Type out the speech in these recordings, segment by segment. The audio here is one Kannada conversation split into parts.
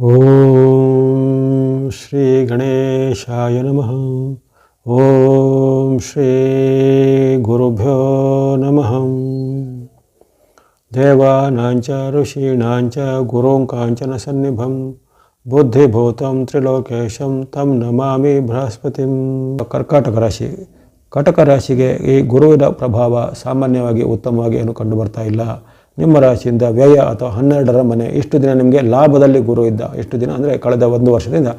ಓಂ ಶ್ರೀ ಗಣೇಶಾಯ ನಮಃ. ಓಂ ಶ್ರೀ ಗುರುಭ್ಯೋ ನಮಃ. ದೇವಾನಾಂಚ, ಋಷೀಣಾಂಚ ಗುರುಂ ಕಾಂಚನ ಸನ್ನಿಭಂ. ಬುದ್ಧಿಭೂತಂ, ತ್ರಿಲೋಕೇಶಂ, ತಂ ನಮಾಮಿ ಬೃಹಸ್ಪತಿಂ. ಕರ್ಕಾಟಕ ರಾಶಿ. ಕಟಕ ರಾಶಿಗೆ ಈ ಗುರುವಿನ ಪ್ರಭಾವ ಸಾಮಾನ್ಯವಾಗಿ ಉತ್ತಮವಾಗಿ ಏನು ಕಂಡು ಬರ್ತಾ ಇಲ್ಲ. ನಿಮ್ಮ ರಾಶಿಯಿಂದ ವ್ಯಯ ಅಥವಾ ಹನ್ನೆರಡರ ಮನೆ, ಇಷ್ಟು ದಿನ ನಿಮಗೆ ಲಾಭದಲ್ಲಿ ಗುರು ಇದ್ದ, ಇಷ್ಟು ದಿನ ಅಂದರೆ ಕಳೆದ ಒಂದು ವರ್ಷದಿಂದ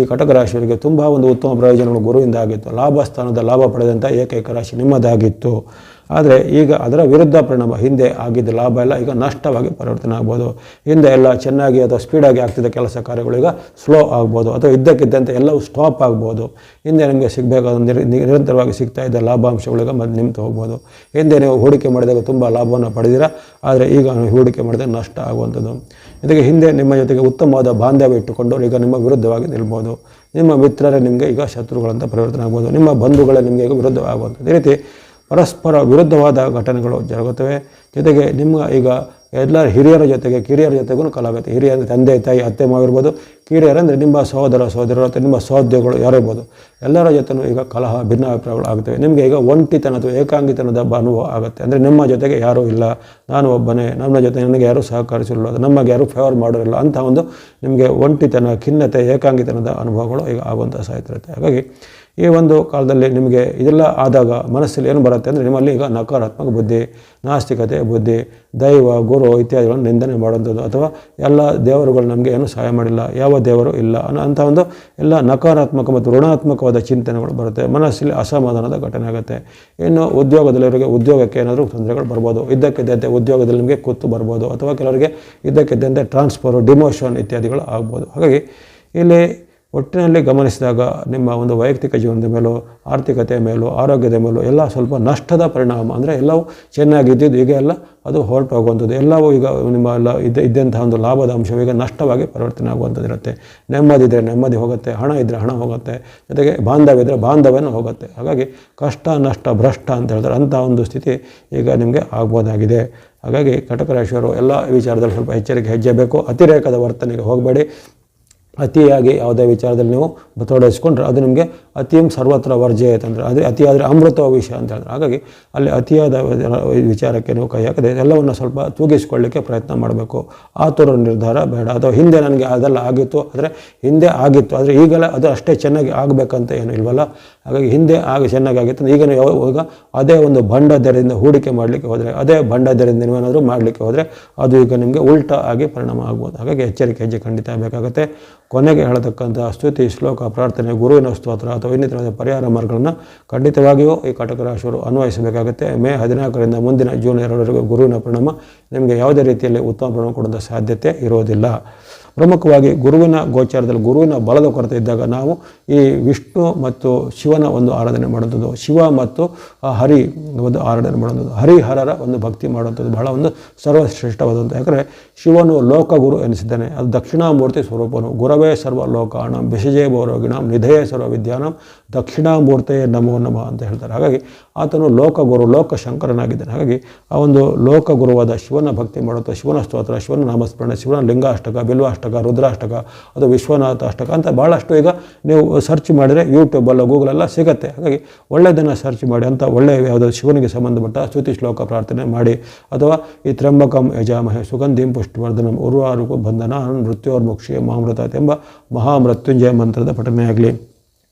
ಈ ಕಟಕ ರಾಶಿಯವರಿಗೆ ತುಂಬ ಒಂದು ಉತ್ತಮ ಪ್ರಯೋಜನಗಳು ಗುರುವಿಂದ ಆಗಿತ್ತು. ಲಾಭ ಸ್ಥಾನದ ಲಾಭ ಪಡೆದಂಥ ಏಕೈಕ ರಾಶಿ ನಿಮ್ಮದಾಗಿತ್ತು. ಆದರೆ ಈಗ ಅದರ ವಿರುದ್ಧ ಪರಿಣಾಮ ಹಿಂದೆ ಆಗಿದ್ದ ಲಾಭ ಎಲ್ಲ ಈಗ ನಷ್ಟವಾಗಿ ಪರಿವರ್ತನೆ ಆಗ್ಬೋದು. ಹಿಂದೆ ಎಲ್ಲ ಚೆನ್ನಾಗಿ ಅಥವಾ ಸ್ಪೀಡಾಗಿ ಆಗ್ತಿದ್ದ ಕೆಲಸ ಕಾರ್ಯಗಳು ಈಗ ಸ್ಲೋ ಆಗ್ಬೋದು ಅಥವಾ ಇದ್ದಕ್ಕಿದ್ದಂತೆ ಎಲ್ಲವೂ ಸ್ಟಾಪ್ ಆಗ್ಬೋದು. ಹಿಂದೆ ನಿಮಗೆ ಸಿಗಬೇಕಾದ ನಿರ, ನಿರಂತರವಾಗಿ ಸಿಗ್ತಾ ಇದ್ದ ಲಾಭಾಂಶಗಳಿಗೆ ಮತ್ತೆ ನಿಂತು ಹೋಗ್ಬೋದು. ಹಿಂದೆ ನೀವು ಹೂಡಿಕೆ ಮಾಡಿದಾಗ ತುಂಬ ಲಾಭವನ್ನು ಪಡೆದಿರ? ಆದರೆ ಈಗ ಹೂಡಿಕೆ ಮಾಡಿದಾಗ ನಷ್ಟ ಆಗುವಂಥದ್ದು. ಇದಕ್ಕೆ ಹಿಂದೆ ನಿಮ್ಮ ಜೊತೆಗೆ ಉತ್ತಮವಾದ ಬಾಂಧವ್ಯ ಇಟ್ಟುಕೊಂಡು ಈಗ ನಿಮ್ಮ ವಿರುದ್ಧವಾಗಿ ನಿಲ್ಬೋದು. ನಿಮ್ಮ ಮಿತ್ರರೇ ನಿಮಗೆ ಈಗ ಶತ್ರುಗಳಂತ ಪರಿವರ್ತನೆ ಆಗ್ಬೋದು. ನಿಮ್ಮ ಬಂಧುಗಳೇ ನಿಮಗೆ ಈಗ ವಿರುದ್ಧವಾಗುವಂಥದ್ದು. ಈ ರೀತಿ ಪರಸ್ಪರ ವಿರುದ್ಧವಾದ ಘಟನೆಗಳು ಜರುಗುತ್ತವೆ. ಜೊತೆಗೆ ನಿಮ್ಮ ಈಗ ಎಲ್ಲ ಹಿರಿಯರ ಜೊತೆಗೆ ಕಿರಿಯರ ಜೊತೆಗೂ ಕಲಾಗುತ್ತೆ. ಅಂದರೆ ತಂದೆ, ತಾಯಿ, ಅತ್ತೆ ಮಾವಿರ್ಬೋದು ಕಿರಿಯರಂದರೆ ನಿಮ್ಮ ಸಹೋದರ ಸಹೋದರರು ಅಥವಾ ನಿಮ್ಮ ಸಹೋದ್ಯಗಳು ಯಾರಿರ್ಬೋದು ಎಲ್ಲರ ಜೊತೆನೂ ಈಗ ಕಲಹ, ಭಿನ್ನಾಭಿಪ್ರಾಯಗಳು ಆಗುತ್ತವೆ. ನಿಮಗೆ ಈಗ ಒಂಟಿತನ ಅಥವಾ ಏಕಾಂಗಿತನದ ಅನುಭವ ಆಗುತ್ತೆ. ಅಂದರೆ ನಿಮ್ಮ ಜೊತೆಗೆ ಯಾರೂ ಇಲ್ಲ. ನಾನು ಒಬ್ಬನೇ. ನನ್ನ ಜೊತೆ ನನಗೆ ಯಾರೂ ಸಹಕರಿಸಿಲ್ಲ ನಮಗೆ ಯಾರೂ ಫೇವರ್ ಮಾಡಿರಲ್ಲ ಅಂತ ಒಂದು ನಿಮಗೆ ಒಂಟಿತನ, ಖಿನ್ನತೆ, ಏಕಾಂಗಿತನದ ಅನುಭವಗಳು ಈಗ ಆಗುವಂಥ ಸಾಹಿತ್ಯ ಹಾಗಾಗಿ ಈ ಒಂದು ಕಾಲದಲ್ಲಿ ನಿಮಗೆ ಇದೆಲ್ಲ ಆದಾಗ ಮನಸ್ಸಲ್ಲಿ ಏನು ಬರುತ್ತೆ ಅಂದರೆ ನಿಮ್ಮಲ್ಲಿ ಈಗ ನಕಾರಾತ್ಮಕ ಬುದ್ಧಿ, ನಾಸ್ತಿಕತೆ ಬುದ್ಧಿ, ದೈವ, ಗುರು ಇತ್ಯಾದಿಗಳನ್ನು ನಿಂದನೆ ಮಾಡುವಂಥದ್ದು ಅಥವಾ ಎಲ್ಲ ದೇವರುಗಳು ನಮಗೆ ಏನು ಸಹಾಯ ಮಾಡಿಲ್ಲ, ಯಾವ ದೇವರು ಇಲ್ಲ ಅನ್ನೋ ಅಂಥ ಒಂದು ಎಲ್ಲ ನಕಾರಾತ್ಮಕ ಮತ್ತು ಋಣಾತ್ಮಕವಾದ ಚಿಂತನೆಗಳು ಬರುತ್ತೆ. ಮನಸ್ಸಲ್ಲಿ ಅಸಮಾಧಾನದ ಘಟನೆ ಆಗುತ್ತೆ. ಇನ್ನು ಉದ್ಯೋಗದಲ್ಲಿವರಿಗೆ ಉದ್ಯೋಗಕ್ಕೆ ಏನಾದರೂ ತೊಂದರೆಗಳು ಬರ್ಬೋದು. ಇದ್ದಕ್ಕಿದ್ದಂತೆ ಉದ್ಯೋಗದಲ್ಲಿ ನಿಮಗೆ ಕೂತು ಬರ್ಬೋದು. ಅಥವಾ ಕೆಲವರಿಗೆ ಇದ್ದಕ್ಕಿದ್ದಂತೆ ಟ್ರಾನ್ಸ್ಫರು, ಡಿಮೋಷನ್ ಇತ್ಯಾದಿಗಳು ಆಗ್ಬೋದು. ಹಾಗಾಗಿ ಇಲ್ಲಿ ಒಟ್ಟಿನಲ್ಲಿ ಗಮನಿಸಿದಾಗ ನಿಮ್ಮ ಒಂದು ವೈಯಕ್ತಿಕ ಜೀವನದ ಮೇಲೂ, ಆರ್ಥಿಕತೆಯ ಮೇಲೂ, ಆರೋಗ್ಯದ ಮೇಲೂ ಎಲ್ಲ ಸ್ವಲ್ಪ ನಷ್ಟದ ಪರಿಣಾಮ, ಅಂದರೆ ಎಲ್ಲವೂ ಚೆನ್ನಾಗಿದ್ದಿದ್ದು ಈಗ ಎಲ್ಲ ಅದು ಹೊರಟು ಹೋಗುವಂಥದ್ದು ಎಲ್ಲವೂ ಈಗ ನಿಮ್ಮ ಎಲ್ಲ ಇದ್ದ, ಇದ್ದಂತಹ ಒಂದು ಲಾಭದ ಅಂಶವು ಈಗ ನಷ್ಟವಾಗಿ ಪರಿವರ್ತನೆ ಆಗುವಂಥದ್ದು ಇರುತ್ತೆ ನೆಮ್ಮದಿ ಇದ್ದರೆ ನೆಮ್ಮದಿ ಹೋಗುತ್ತೆ, ಹಣ ಇದ್ದರೆ ಹಣ ಹೋಗುತ್ತೆ, ಜೊತೆಗೆ ಬಾಂಧವ್ಯ ಇದ್ದರೆ ಬಾಂಧವ್ಯನೂ ಹೋಗುತ್ತೆ. ಹಾಗಾಗಿ ಕಷ್ಟ, ನಷ್ಟ, ಭ್ರಷ್ಟ ಅಂತ ಹೇಳ್ತಾರೆ, ಅಂಥ ಒಂದು ಸ್ಥಿತಿ ಈಗ ನಿಮಗೆ ಆಗ್ಬೋದಾಗಿದೆ. ಹಾಗಾಗಿ ಕಟಕ ರಾಶಿಯವರು ಎಲ್ಲ ವಿಚಾರದಲ್ಲಿ ಸ್ವಲ್ಪ ಎಚ್ಚರಿಕೆ ಹೆಜ್ಜೆ ಬೇಕು ಅತಿರೇಕದ ವರ್ತನೆಗೆ ಹೋಗಬೇಡಿ. ಅತಿಯಾಗಿ ಯಾವುದೇ ವಿಚಾರದಲ್ಲಿ ನೀವು ಬತೋಡಿಸ್ಕೊಂಡ್ರೆ ಅದು ನಿಮಗೆ ಅತಿಯಂ ಸರ್ವತ್ರ ವರ್ಜಯತ್ ಅಂದರೆ ಅದೇ ಅತಿಯಾದರೆ ಅಮೃತ ವಿಷಯ ಅಂತ ಹೇಳಿದ್ರೆ. ಹಾಗಾಗಿ ಅಲ್ಲಿ ಅತಿಯಾದ ವಿಚಾರಕ್ಕೆ ನೀವು ಕೈ ಹಾಕದೆ ಎಲ್ಲವನ್ನು ಸ್ವಲ್ಪ ತೂಗಿಸ್ಕೊಳ್ಳಿಕ್ಕೆ ಪ್ರಯತ್ನ ಮಾಡಬೇಕು. ಆತುರ ನಿರ್ಧಾರ ಬೇಡ. ಅಥವಾ ಹಿಂದೆ ನನಗೆ ಅದೆಲ್ಲ ಆಗಿತ್ತು ಆದರೆ ಹಿಂದೆ ಆಗಿತ್ತು. ಆದರೆ ಈಗಲೇ ಅದು ಅಷ್ಟೇ ಚೆನ್ನಾಗಿ ಆಗಬೇಕಂತ ಏನು ಇಲ್ವಲ್ಲ? ಹಾಗಾಗಿ ಹಿಂದೆ ಆಗ ಚೆನ್ನಾಗಿ ಆಗಿತ್ತು. ಈಗ ನಾವು ಯಾವ- ಈಗ ಅದೇ ಒಂದು ಬಂಡದರಿಂದ ಹೂಡಿಕೆ ಮಾಡಲಿಕ್ಕೆ ಹೋದರೆ, ಅದೇ ಬಂಡದರಿಂದ ನೀವೇನಾದರೂ ಮಾಡಲಿಕ್ಕೆ ಹೋದರೆ ಅದು ಈಗ ನಿಮಗೆ ಉಲ್ಟಾ ಆಗಿ ಪರಿಣಾಮ ಆಗ್ಬೋದು. ಹಾಗಾಗಿ ಎಚ್ಚರಿಕೆ ಹೆಜ್ಜೆ ಖಂಡಿತ ಬೇಕಾಗುತ್ತೆ ಕೊನೆಗೆ ಹೇಳತಕ್ಕಂಥ ಸ್ತುತಿ ಶ್ಲೋಕ ಪ್ರಾರ್ಥನೆ, ಗುರುವಿನ ಸ್ತೋತ್ರ ಅಥವಾ ಇನ್ನಿತರ ಪರಿಹಾರ ಮಾರ್ಗಗಳನ್ನು ಖಂಡಿತವಾಗಿಯೂ ಈ ಕಟಕ ರಾಶಿಯವರು ಅನ್ವಯಿಸಬೇಕಾಗುತ್ತೆ. ಮೇ ಹದಿನಾಲ್ಕರಿಂದ ಮುಂದಿನ ಜೂನ್ ಎರಡರವರೆಗೂ ಗುರುವಿನ ಪರಿಣಾಮ ನಿಮಗೆ ಯಾವುದೇ ರೀತಿಯಲ್ಲಿ ಉತ್ತಮ ಪರಿಣಾಮ ಕೊಡುವಂಥ ಸಾಧ್ಯತೆ ಇರೋದಿಲ್ಲ ಪ್ರಮುಖವಾಗಿ ಗುರುವಿನ ಗೋಚಾರದಲ್ಲಿ, ಗುರುವಿನ ಬಲದ ಕೊರತೆ ಇದ್ದಾಗ ನಾವು ಈ ವಿಷ್ಣು ಮತ್ತು ಶಿವನ ಒಂದು ಆರಾಧನೆ ಮಾಡುವಂಥದ್ದು. ಶಿವ ಮತ್ತು ಹರಿ ಒಂದು ಆರಾಧನೆ ಮಾಡುವಂಥದ್ದು. ಹರಿಹರರ ಒಂದು ಭಕ್ತಿ ಮಾಡುವಂಥದ್ದು. ಬಹಳ ಒಂದು ಸರ್ವಶ್ರೇಷ್ಠವಾದಂಥ. ಯಾಕಂದರೆ ಶಿವನು ಲೋಕಗುರು ಎನಿಸಿದ್ದಾನೆ. ಅದು ದಕ್ಷಿಣಾಮೂರ್ತಿ ಸ್ವರೂಪನು. ಗುರವೇ ಸರ್ವ ಲೋಕಾಣಂ ಬಿಷಜೇ ಭೌರೋಗಿಣಂ ನಿಧಯೇ ಸರ್ವ ವಿದ್ಯಾನಂ ದಕ್ಷಿಣಾಮೂರ್ತೆಯೇ ನಮೋ ನಮ ಅಂತ ಹೇಳ್ತಾರೆ. ಹಾಗಾಗಿ ಆತನು ಲೋಕಗುರು ಲೋಕ ಶಂಕರನಾಗಿದ್ದಾನೆ ಹಾಗಾಗಿ ಆ ಒಂದು ಲೋಕಗುರುವಾದ ಶಿವನ ಭಕ್ತಿ ಮಾಡುತ್ತಾ ಶಿವನ ಸ್ತೋತ್ರ, ಶಿವನ ನಾಮಸ್ಮರಣೆ, ಶಿವನ ಲಿಂಗಾಷ್ಟಕ, ಬಿಲ್ವಾಷ್ಟಕ ರುದ್ರಾಷ್ಟಕ ಅದು ವಿಶ್ವನಾಥ ಅಷ್ಟಕ ಅಂತ ಭಾಳಷ್ಟು ಈಗ ನೀವು ಸರ್ಚ್ ಮಾಡಿದರೆ ಯೂಟ್ಯೂಬಲ್ಲ ಗೂಗಲೆಲ್ಲ ಸಿಗುತ್ತೆ. ಹಾಗಾಗಿ ಒಳ್ಳೆಯದನ್ನು ಸರ್ಚ್ ಮಾಡಿ ಅಂತ ಒಳ್ಳೆಯ ಯಾವುದೋ ಶಿವನಿಗೆ ಸಂಬಂಧಪಟ್ಟ ಸ್ತುತಿ ಶ್ಲೋಕ ಪ್ರಾರ್ಥನೆ ಮಾಡಿ. ಅಥವಾ ಈ ತ್ರಂಬಕಂ ಯಜಾಮಹೆ ಸುಗಂಧಿಂ ಪುಷ್ಟವರ್ಧನ ಉರ್ವಾರುಕು ಬಂಧನ ಮೃತ್ಯೋರ್ಮುಕ್ಷಿ ಮಹಾಮೃತ ಎಂಬ ಮಹಾಮೃತ್ಯುಂಜಯ ಮಂತ್ರದ ಪಠನೆ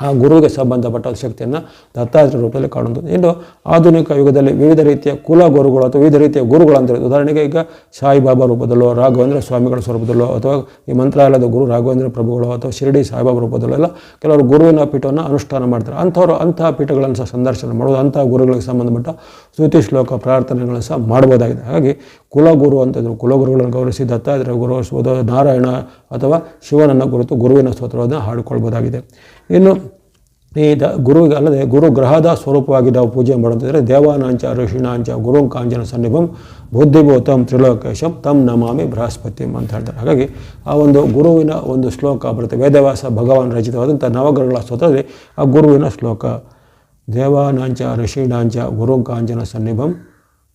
ಆ ಗುರುವಿಗೆ ಸಂಬಂಧಪಟ್ಟ ಶಕ್ತಿಯನ್ನು ದತ್ತಾತ್ರ ರೂಪದಲ್ಲಿ ಕಾಣುವುದು ಇನ್ನು ಆಧುನಿಕ ಯುಗದಲ್ಲಿ ವಿವಿಧ ರೀತಿಯ ಕುಲ ಗುರುಗಳು ಅಥವಾ ವಿವಿಧ ರೀತಿಯ ಗುರುಗಳು ಹೇಳಿ ಉದಾಹರಣೆಗೆ ಈಗ ಸಾಯಿಬಾಬಾ ರೂಪದಲ್ಲೋ, ರಾಘವೇಂದ್ರ ಸ್ವಾಮಿಗಳ ಸ್ವರೂಪದಲ್ಲೋ ಅಥವಾ ಈ ಮಂತ್ರಾಲಯದ ಗುರು ರಾಘವೇಂದ್ರ ಪ್ರಭುಗಳು ಅಥವಾ ಶಿರಡಿ ಸಾಯಿಬಾಬಾ ರೂಪದಲ್ಲೆಲ್ಲ ಕೆಲವರು ಗುರುವಿನ ಪೀಠವನ್ನು ಅನುಷ್ಠಾನ ಮಾಡ್ತಾರೆ. ಅಂಥವರು ಅಂತಹ ಪೀಠಗಳನ್ನು ಸಹ ಸಂದರ್ಶನ ಮಾಡೋದು ಅಂತಹ ಗುರುಗಳಿಗೆ ಸಂಬಂಧಪಟ್ಟ ಸ್ತುತಿ ಶ್ಲೋಕ ಪ್ರಾರ್ಥನೆಗಳನ್ನು ಸಹ ಮಾಡ್ಬೋದಾಗಿದೆ. ಹಾಗಾಗಿ ಕುಲಗುರು ಅಂತಂದರು ಕುಲಗುರುಗಳನ್ನು ಗೌರವಿಸಿ ದತ್ತಾತ್ರೇಯ ಗೌರವಿಸ್ಬೋದು ನಾರಾಯಣ ಅಥವಾ ಶಿವನನ್ನು ಗುರುತು ಗುರುವಿನ ಸ್ತೋತ್ರವನ್ನು ಹಾಡಿಕೊಳ್ಬೋದಾಗಿದೆ. ಇನ್ನು ಈ ದ ಗುರುವಿಗೆ ಅಲ್ಲದೆ ಗುರು ಗ್ರಹದ ಸ್ವರೂಪವಾಗಿ ನಾವು ಪೂಜೆ ಮಾಡುತ್ತಿದ್ದರೆ ದೇವಾನಾಂಚ, ಋಷಿಣಾಂಚ ಗುರುಂ ಕಾಂಚನ ಸನ್ನಿಭಂ, ಬುದ್ಧಿಭೂತಂ, ತ್ರಿಲೋಕೇಶಂ ತಮ್ ನಮಾಮಿ ಬೃಹಸ್ಪತಿಂ ಅಂತ ಹೇಳ್ತಾರೆ. ಹಾಗಾಗಿ ಆ ಒಂದು ಗುರುವಿನ ಒಂದು ಶ್ಲೋಕ ಬರುತ್ತೆ. ವೇದವ್ಯಾಸ ಭಗವಾನ್ ರಚಿತವಾದಂಥ ನವಗ್ರಹಗಳ ಸ್ತೋತ್ರದಲ್ಲಿ ಆ ಗುರುವಿನ ಶ್ಲೋಕ, ದೇವಾನಾಂಚ, ಋಷಿಣಾಂಚ ಗುರುಂ ಕಾಂಚನ ಸನ್ನಿಭಂ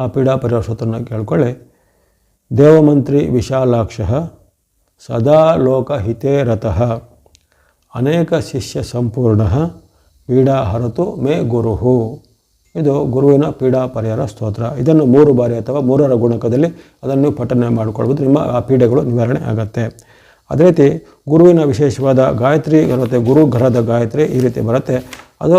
ಆ ಪೀಡಾ ಪರಿಹಾರ ಸ್ತೋತ್ರನ ಕೇಳ್ಕೊಳ್ಳಿ. ದೇವಮಂತ್ರಿ ವಿಶಾಲಾಕ್ಷ ಸದಾ ಲೋಕ ಹಿತೇ ರತಃ. ಅನೇಕ ಶಿಷ್ಯ ಸಂಪೂರ್ಣ ಪೀಡಾ ಹರತು ಮೇ ಗುರುಹು. ಇದು ಗುರುವಿನ ಪೀಡಾ ಪರಿಹಾರ ಸ್ತೋತ್ರ. ಇದನ್ನು ಮೂರು ಬಾರಿ ಅಥವಾ ಮೂರರ ಗುಣಕದಲ್ಲಿ ಅದನ್ನು ಪಠನೆ ಮಾಡಿಕೊಳ್ಬೋದು. ನಿಮ್ಮ ಆ ಪೀಡೆಗಳು ನಿವಾರಣೆ ಆಗುತ್ತೆ. ಅದೇ ರೀತಿ ಗುರುವಿನ ವಿಶೇಷವಾದ ಗಾಯತ್ರಿ ಗುರು ಘರದ ಗಾಯತ್ರಿ ಈ ರೀತಿ ಬರುತ್ತೆ. ಅದು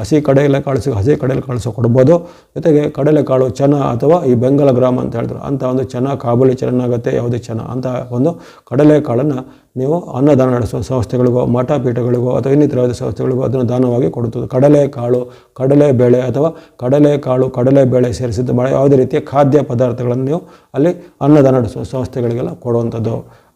ಹಸಿ ಕಡಲೆಕಾಳು ಹಸಿ ಕಡಲೆಕಾಳು ಕೊಡ್ಬೋದು. ಜೊತೆಗೆ ಕಡಲೆಕಾಳು ಚೆನ್ನ ಅಥವಾ ಈ ಬೆಂಗಲ ಗ್ರಾಮ ಅಂತ ಹೇಳಿದ್ರು ಅಂಥ ಒಂದು ಚೆನ್ನ, ಕಾಬುಲಿ ಚೆನ್ನಾಗುತ್ತೆ, ಯಾವುದೇ ಚೆನ್ನ ಅಂತ ಒಂದು ಕಡಲೆಕಾಳನ್ನು ನೀವು ಅನ್ನದಾನ ನಡೆಸುವ ಸಂಸ್ಥೆಗಳಿಗೋ ಮಠ ಪೀಠಗಳಿಗೋ ಅಥವಾ ಇನ್ನಿತರ ಯಾವುದೇ ಸಂಸ್ಥೆಗಳಿಗೋ ಅದನ್ನು ದಾನವಾಗಿ ಕೊಡುತ್ತದೆ. ಕಡಲೆಕಾಳು ಕಡಲೆಬೇಳೆ ಅಥವಾ ಕಡಲೆಕಾಳು ಕಡಲೆಬೇಳೆ ಸೇರಿಸಿದ್ದು ಯಾವುದೇ ರೀತಿಯ ಖಾದ್ಯ ಪದಾರ್ಥಗಳನ್ನು ನೀವು ಅಲ್ಲಿ ಅನ್ನದಾನ ನಡೆಸುವ ಸಂಸ್ಥೆಗಳಿಗೆಲ್ಲ ಕೊಡುವಂಥದ್ದು.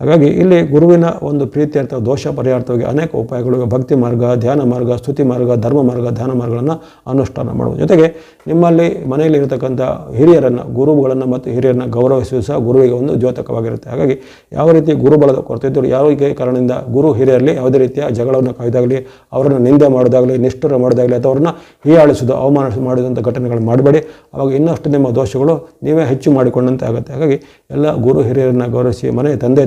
ಹಾಗಾಗಿ ಇಲ್ಲಿ ಗುರುವಿನ ಒಂದು ಪ್ರೀತ್ಯರ್ಥ ದೋಷ ಪರಿಹಾರವಾಗಿ ಅನೇಕ ಉಪಾಯಗಳು ಭಕ್ತಿ ಮಾರ್ಗ, ಧ್ಯಾನ ಮಾರ್ಗ, ಸ್ತುತಿ ಮಾರ್ಗ, ಧರ್ಮ ಮಾರ್ಗ, ಧ್ಯಾನ ಮಾರ್ಗಗಳನ್ನು ಅನುಷ್ಠಾನ ಮಾಡುವ ಜೊತೆಗೆ ನಿಮ್ಮಲ್ಲಿ ಮನೆಯಲ್ಲಿ ಇರತಕ್ಕಂಥ ಹಿರಿಯರನ್ನು, ಗುರುಗಳನ್ನು ಮತ್ತು ಹಿರಿಯರನ್ನು ಗೌರವಿಸುವ ಸಹ ಗುರುವಿಗೆ ಒಂದು ದ್ಯೋತಕವಾಗಿರುತ್ತೆ. ಹಾಗಾಗಿ ಯಾವ ರೀತಿ ಗುರುಬಲದ ಕೊರತೆ ಇದ್ದರೂ ಯಾವ ಕಾರಣದಿಂದ ಗುರು ಹಿರಿಯರಲ್ಲಿ ಯಾವುದೇ ರೀತಿಯ ಜಗಳವನ್ನು ಕಾಯ್ದಾಗಲಿ, ಅವರನ್ನು ನಿಂದೆ ಮಾಡೋದಾಗಲಿ, ನಿಷ್ಠುರ ಮಾಡೋದಾಗಲಿ ಅಥವಾ ಅವ್ರನ್ನ ಹೀಯಾಳಿಸೋದು ಅವಮಾನ ಮಾಡಿದಂಥ ಘಟನೆಗಳು ಮಾಡಬೇಡಿ. ಅವಾಗ ಇನ್ನಷ್ಟು ನಿಮ್ಮ ದೋಷಗಳು ನೀವೇ ಹೆಚ್ಚು ಮಾಡಿಕೊಂಡಂತೆ ಆಗುತ್ತೆ. ಹಾಗಾಗಿ ಎಲ್ಲ ಗುರು ಹಿರಿಯರನ್ನು ಗೌರವಿಸಿ ಮನೆ, ತಂದೆ